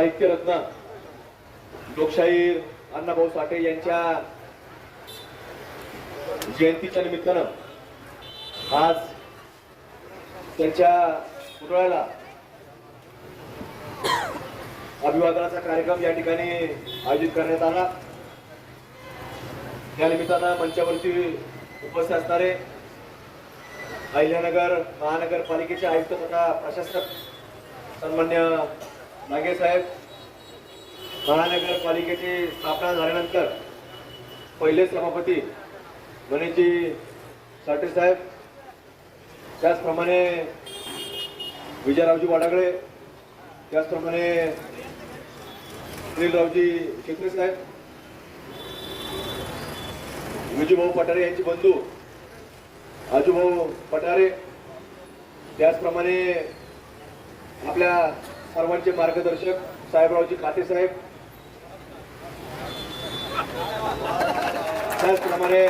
साहित्यरत्न लोकशाहीर अण्णाभाऊ साठे यांच्या जयंतीच्या निमित्तानं आज त्यांच्या पुतळ्याला अभिवादनाचा कार्यक्रम या ठिकाणी आयोजित करण्यात आला. या निमित्तानं मंचावरती उपस्थित असणारे अहिल्यानगर महानगरपालिकेचे आयुक्त तथा प्रशासक सन्मान्य नागे साहेब महानगरपालिकेची स्थापना झाल्यानंतर पहिले सभापती गणेशजी साठे साहेब त्याचप्रमाणे विजयरावजी वाडागळे त्याचप्रमाणे सुनीलरावजी शेखरे साहेब विजूभाऊ पठारे यांचे बंधू आजूभाऊ पठारे त्याचप्रमाणे आपल्या सर्वांचे मार्गदर्शक साहेबरावजी खाते साहेब. त्याचप्रमाणे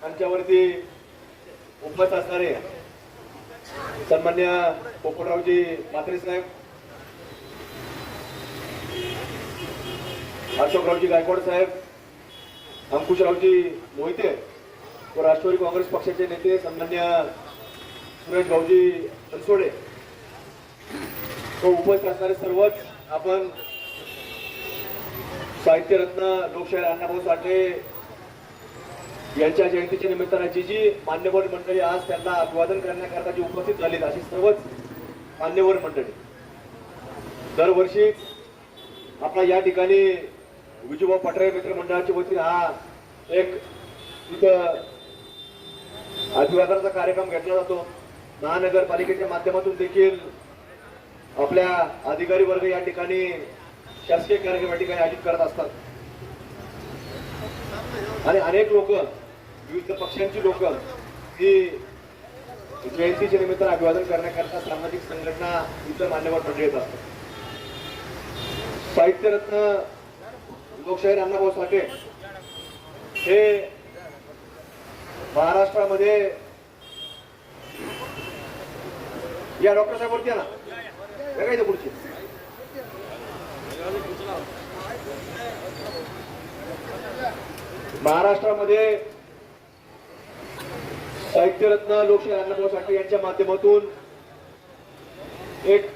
त्यांच्यावरती उपमत असणारे सन्मान्य पोपटरावजी म्हात्रे साहेब अशोकरावजी गायकवाड साहेब अंकुशरावजी मोहिते व राष्ट्रवादी काँग्रेस पक्षाचे नेते सन्मान्य सुरेश भाऊजी बनसोडे. तो उपस्थित असणारे सर्वच आपण साहित्यरत्न लोकशाहीर अण्णाभाऊ साठे यांच्या जयंतीच्या निमित्तानं जी जी मान्यवर मंडळी आज त्यांना अभिवादन करण्याकरता जी उपस्थित झालीत अशी सर्वच मान्यवर मंडळी. दरवर्षी आपला या ठिकाणी विजूभाऊ पठारे मित्र मंडळाच्या वतीने हा एक तिथं अभिवादनाचा कार्यक्रम घेतला जातो. महानगरपालिकेच्या माध्यमातून देखील आपल्या अधिकारी वर्ग या ठिकाणी शासकीय कार्यक्रम या ठिकाणी आयोजित करत असतात. आणि अनेक लोक विविध पक्षांची लोक ही जयंतीच्या निमित्तानं अभिवादन करण्याकरता सामाजिक संघटना इतर मान्यवर मंडळी येत असतात. साहित्यरत्न लोकशाहीर अण्णाभाऊ साठे हे महाराष्ट्रामध्ये या डॉक्टर साहेब वरती ना पुढची. महाराष्ट्रामध्ये साहित्यरत्न लोकशाही अण्णाभाऊ साठे यांच्या माध्यमातून एक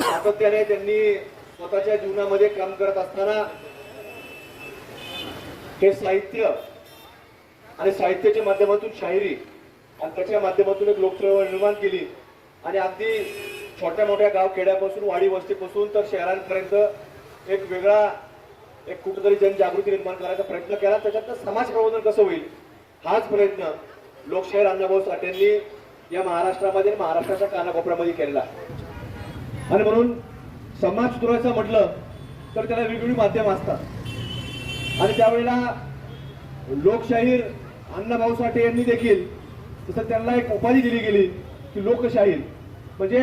सातत्याने त्यांनी स्वतःच्या जीवनामध्ये काम करत असताना हे साहित्य आणि साहित्याच्या माध्यमातून शाहिरी आणि त्याच्या माध्यमातून एक लोकचळवळ निर्माण केली. आणि अगदी छोट्या मोठ्या गाव खेड्यापासून वाडी वस्तीपासून तर शहरांपर्यंत एक वेगळा एक कुठंतरी जनजागृती निर्माण करायचा प्रयत्न केला. त्याच्यातनं समाज प्रबोधन कसं होईल? हाच प्रयत्न लोकशाहीर अण्णाभाऊ साठेंनी या महाराष्ट्रामध्ये महाराष्ट्राच्या कानाकोपऱ्यामध्ये केलेला आणि म्हणून समाज सुधारायचं म्हटलं तर त्याला वेगवेगळी माध्यम असतात. आणि त्यावेळेला लोकशाहीर अण्णाभाऊ साठे यांनी देखील तसं त्यांना एक उपाधी दिली गेली की लोकशाहीर. म्हणजे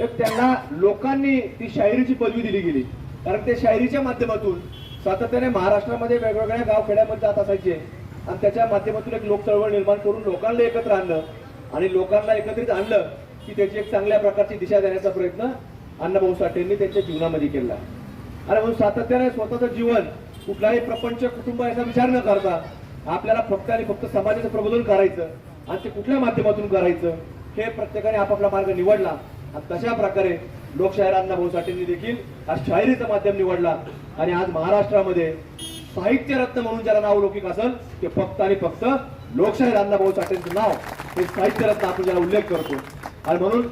एक त्यांना लोकांनी ती शाहिरीची पदवी दिली गेली. कारण ते शाहिरीच्या माध्यमातून सातत्याने महाराष्ट्रामध्ये वेगवेगळ्या गाव खेड्यामध्ये जात असायचे. आणि त्याच्या माध्यमातून एक लोक चळवळ निर्माण करून लोकांना एकत्र आणलं. आणि लोकांना एकत्रित आणलं की त्याची एक चांगल्या प्रकारची दिशा देण्याचा प्रयत्न अण्णाभाऊ साठेंनी त्यांच्या जीवनामध्ये केला. आणि म्हणून सातत्याने स्वतःचं जीवन कुठलाही प्रपंच कुटुंब याचा विचार न करता आपल्याला फक्त आणि फक्त समाजाचं प्रबोधन करायचं आणि ते कुठल्या माध्यमातून करायचं हे प्रत्येकाने आपापला मार्ग निवडला. आणि तशा प्रकारे लोकशाहीर अण्णाभाऊ साठेंनी देखील हा शाहिरीचं माध्यम निवडला. आणि आज महाराष्ट्रामध्ये साहित्यरत्न म्हणून ज्याला नाव लौकिक असेल ते फक्त आणि फक्त लोकशाहीर अण्णाभाऊ साठेंचं नाव हे साहित्यरत्न आपण ज्याला उल्लेख करतो. आणि म्हणून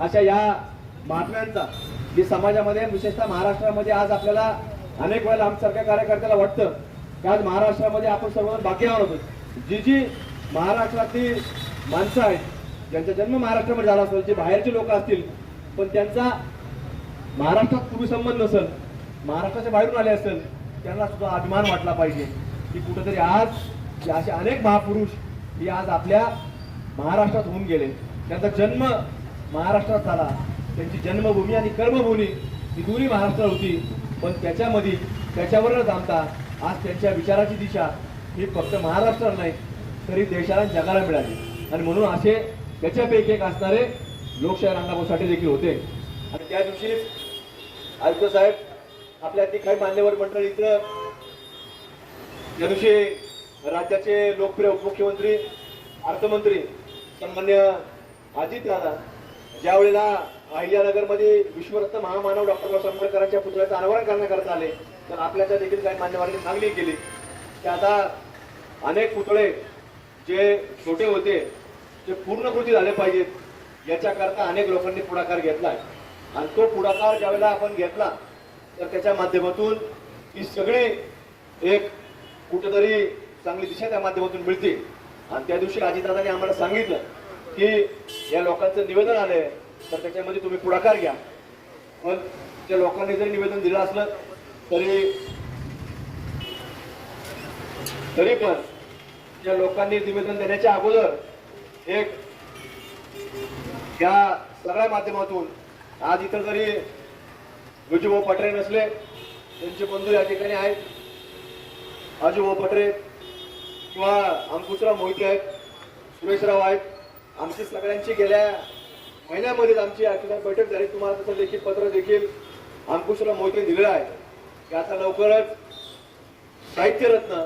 अशा या महात्म्यांचा जे समाजामध्ये विशेषतः महाराष्ट्रामध्ये आज आपल्याला अनेक वेळेला आमच्यासारख्या कार्यकर्त्याला वाटतं की आज महाराष्ट्रामध्ये आपण सर्वजण बाकी आहोत. जी जी महाराष्ट्रातली माणसं आहेत ज्यांचा जन्म महाराष्ट्रामध्ये झाला असेल जे बाहेरचे लोक असतील पण त्यांचा महाराष्ट्रात पूर्वी संबंध नसेल महाराष्ट्राच्या बाहेरून आले असेल त्यांना सुद्धा अभिमान वाटला पाहिजे की कुठेतरी आज असे अनेक महापुरुष हे आज आपल्या महाराष्ट्रात होऊन गेले. त्यांचा जन्म महाराष्ट्रात झाला. त्यांची जन्मभूमी आणि कर्मभूमी ही दोन्ही महाराष्ट्रात होती. पण त्याच्यामध्ये त्याच्यावर न आज त्यांच्या विचाराची दिशा ही फक्त महाराष्ट्रात नाही तरी देशाला जगाला मिळाली. आणि म्हणून असे त्याच्यापैकी एक असणारे लोकशाही अण्णाभाऊ साठे देखील होते. आणि त्या दिवशी आयुक्त साहेब आपल्या ती काही मान्यवर मंडळी इथं त्या दिवशी राज्याचे लोकप्रिय उपमुख्यमंत्री अर्थमंत्री सन्मान्य अजित दादा ज्या वेळेला अहिल्यानगरमध्ये विश्वरत्न महामानव डॉक्टर बाबासाहेब आंबेडकरांच्या पुतळ्याचं अनावरण करण्याकरता आले तर आपल्याच्या देखील काही मान्यवरांनी मागणी केली. की आता अनेक पुतळे जे छोटे होते ते पूर्णकृती झाले पाहिजेत याच्याकरता अनेक लोकांनी पुढाकार घेतला आहे. आणि तो पुढाकार ज्यावेळेला आपण घेतला तर त्याच्या माध्यमातून ही सगळी एक कुठेतरी चांगली दिशा त्या माध्यमातून मिळते. आणि त्या दिवशी अजितदादाने आम्हाला सांगितलं की या लोकांचं निवेदन आलंय तर त्याच्यामध्ये तुम्ही पुढाकार घ्या. पण त्या लोकांनी जरी निवेदन दिलं असलं तरी तरी पण त्या लोकांनी निवेदन देण्याच्या अगोदर एक. या सगळ्या माध्यमातून आज इथं जरी गुजूभाऊ पटरे नसले त्यांचे बंधू या ठिकाणी आहेत. आजूभाऊ पटरे किंवा अंकुशराव मोहिते आहेत सुरेशराव आहेत. आमची सगळ्यांची गेल्या महिन्यामध्येच आमची आठवड्यात बैठक झाली. तुम्हाला तसं देखील पत्र देखील अंकुशराव मोहिते दिलेलं आहे. की आता लवकरच साहित्यरत्न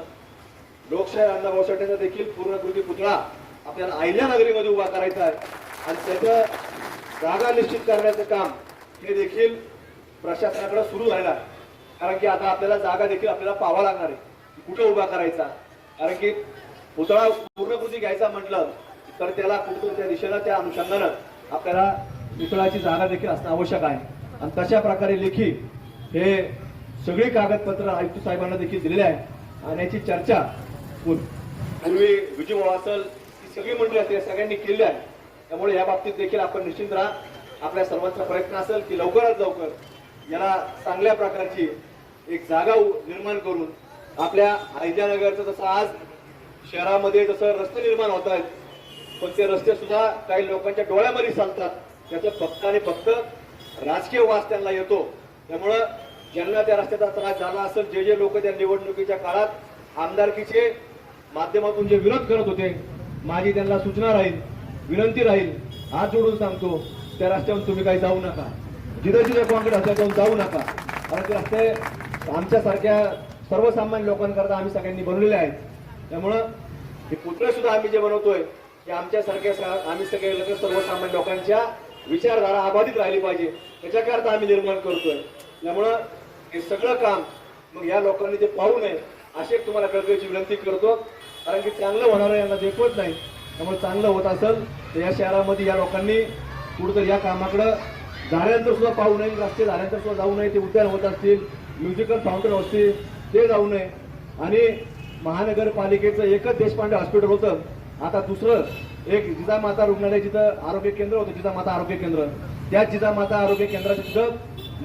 लोकशाही अण्णाभाऊ साठेचा देखील पूर्णकृती पुतळा आपल्याला अहिल्या नगरीमध्ये उभा करायचा आहे. आणि त्याचं जागा निश्चित करण्याचं काम हे देखील प्रशासनाकडे सुरू झालेलं आहे. कारण की आता आपल्याला जागा देखील आपल्याला पाहावा लागणार आहे. कुठं उभा करायचा? कारण की पुतळा पूर्णकृती घ्यायचा म्हटलं तर त्याला कुठं त्या दिशेनं त्या अनुषंगानं आपल्याला पुतळाची जागा देखील असणं आवश्यक आहे. आणि तशा प्रकारे लेखी हे सगळी कागदपत्र आयुक्त साहेबांना देखील दिलेले आहे आणि याची चर्चा पूर्वी विजय भाऊ सगळी मंडळी असतील सगळ्यांनी केली आहे. त्यामुळे या बाबतीत देखील आपण निश्चिंत राहा. आपल्या सर्वांचा प्रयत्न असेल की लवकरात लवकर याला चांगल्या प्रकारची एक जागा निर्माण करून आपल्या हैद्यानगरचं जसं आज शहरामध्ये जसं रस्ते निर्माण होत आहेत पण ते रस्ते सुद्धा काही लोकांच्या डोळ्यामध्ये चालतात. त्याचं फक्त आणि फक्त राजकीय वास त्यांना येतो. त्यामुळं ज्यांना त्या रस्त्याचा त्रास झाला असेल जे जे लोक त्या निवडणुकीच्या काळात आमदारकीचे माध्यमातून जे विरोध करत होते माझी त्यांना सूचना राहील विनंती राहील हात जोडून सांगतो त्या रस्त्यावर तुम्ही काही जाऊ नका. जिथे जिथे कॉन्क्रीट असल्या जाऊन जाऊ नका. कारण ते रस्ते आमच्यासारख्या सर्वसामान्य लोकांकरता आम्ही सगळ्यांनी बनवलेले आहेत. त्यामुळं हे पुतळे सुद्धा आम्ही जे बनवतोय ते आमच्यासारख्या सा- आम्ही सगळे लगेच सर्वसामान्य लोकांच्या विचारधारा अबाधित राहिली पाहिजे. त्याच्याकरता आम्ही निर्माण करतोय. त्यामुळं हे सगळं काम मग या लोकांनी ते पाहू नये अशी एक तुम्हाला कळकळीची विनंती करतो. कारण की चांगलं होणारं यांना देखवत नाही. त्यामुळे चांगलं होत असेल तर या शहरामध्ये या लोकांनी कुठंतरी या कामाकडं झाल्यानंतर सुद्धा पाहू नये रस्ते झाल्यानंतर सुद्धा जाऊ नये ते उद्यान होत असतील म्युझिकल फाउंटन असतील ते जाऊ नये. आणि महानगरपालिकेचं एकच देशपांडे हॉस्पिटल होतं. आता दुसरं एक जिजामाता रुग्णालय जिथं आरोग्य केंद्र होतं जिजामाता आरोग्य केंद्र. त्या जिजामाता आरोग्य केंद्राची सुद्धा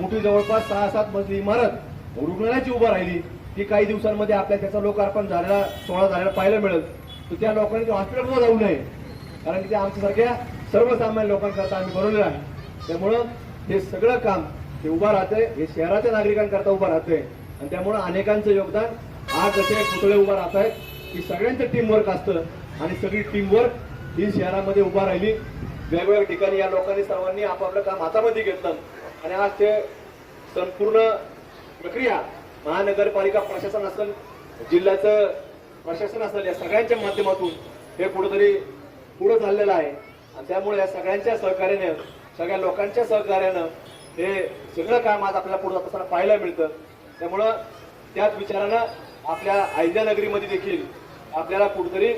मोठी जवळपास सहा सात मजली इमारत रुग्णालयाची उभं राहिली. ती काही दिवसांमध्ये आपल्या त्याचं लोकार्पण झालेला सोहळा झालेला पाहायला मिळेल. तर त्या लोकांनी ते हॉस्पिटलला जाऊ नये. कारण की ते आमच्यासारख्या सर्वसामान्य लोकांकरता आम्ही बनवलेलं आहे. त्यामुळं हे सगळं काम हे उभं राहतंय. हे शहराच्या नागरिकांकरता उभं राहतंय. आणि त्यामुळं अनेकांचं योगदान आज जसे पुतळे उभं राहत आहेत की सगळ्यांचं टीमवर्क असतं. आणि सगळी टीमवर्क ही शहरामध्ये उभा राहिली. वेगवेगळ्या ठिकाणी या लोकांनी सर्वांनी आपापलं काम हातामध्ये घेतलं. आणि आज ते संपूर्ण प्रक्रिया महानगरपालिका प्रशासन असेल जिल्ह्याचं प्रशासन असेल या सगळ्यांच्या माध्यमातून हे कुठंतरी पुढं चाललेलं आहे. आणि त्यामुळे या सगळ्यांच्या सहकार्याने सगळ्या लोकांच्या सहकार्यानं हे सगळं काम आज आपल्याला पुढे जात असताना पाहायला मिळतं. त्यामुळं त्याच विचारानं आपल्या आयद्यानगरीमध्ये देखील आपल्याला कुठंतरी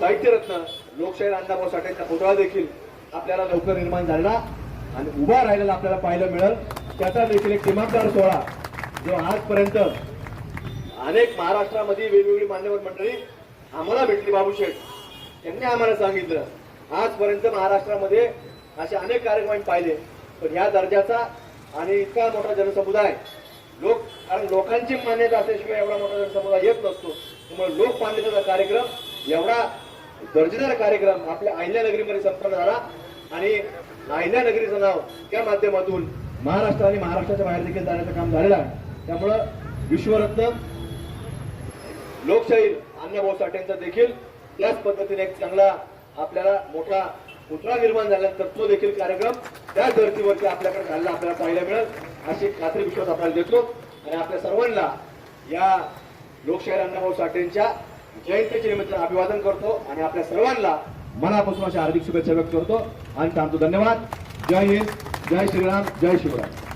साहित्यरत्न लोकशाही अण्णाभाऊ साठेंचा पुतळा देखील आपल्याला लवकर निर्माण झालेला आणि उभा राहिलेला आपल्याला पाहायला मिळेल. त्याचा देखील एक किमानदार सोहळा जो आजपर्यंत अनेक महाराष्ट्रामध्ये वेगवेगळी मान्यवर मंडळी आम्हाला भेटली. बाबूशेठ यांनी आम्हाला सांगितलं आजपर्यंत महाराष्ट्रामध्ये असे अनेक कार्यक्रम आम्ही पाहिले. पण ह्या दर्जाचा आणि इतका मोठा जनसमुदाय लोक कारण लोकांची मान्यता असल्याशिवाय एवढा मोठा जनसमुदाय येत नसतो. त्यामुळे लोक मान्यतेचा कार्यक्रम एवढा दर्जेदार कार्यक्रम आपल्या अहिल्यानगरीमध्ये संपन्न झाला. आणि अहिल्यानगरीचं नाव त्या माध्यमातून महाराष्ट्र आणि महाराष्ट्राच्या बाहेर देखील जाण्याचं काम झालेलं आहे. त्यामुळं विश्वरत्न लोकशाही अण्णाभाऊ साठेंचा देखील त्याच पद्धतीने एक चांगला आपल्याला मोठा पुतळा निर्माण झाल्यानंतर तो देखील कार्यक्रम त्याच धर्तीवरती आपल्याकडे झालेला आपल्याला पाहायला मिळेल अशी खात्री विश्वास आपल्याला देतो. आणि आपल्या सर्वांना या लोकशाही अण्णाभाऊ साठेंच्या जयंतीच्या निमित्त अभिवादन करतो आणि आपल्या सर्वांना मनापासून अशा हार्दिक शुभेच्छा व्यक्त करतो. आणि थांबतो धन्यवाद. जय हिंद जय श्रीराम जय शिवराम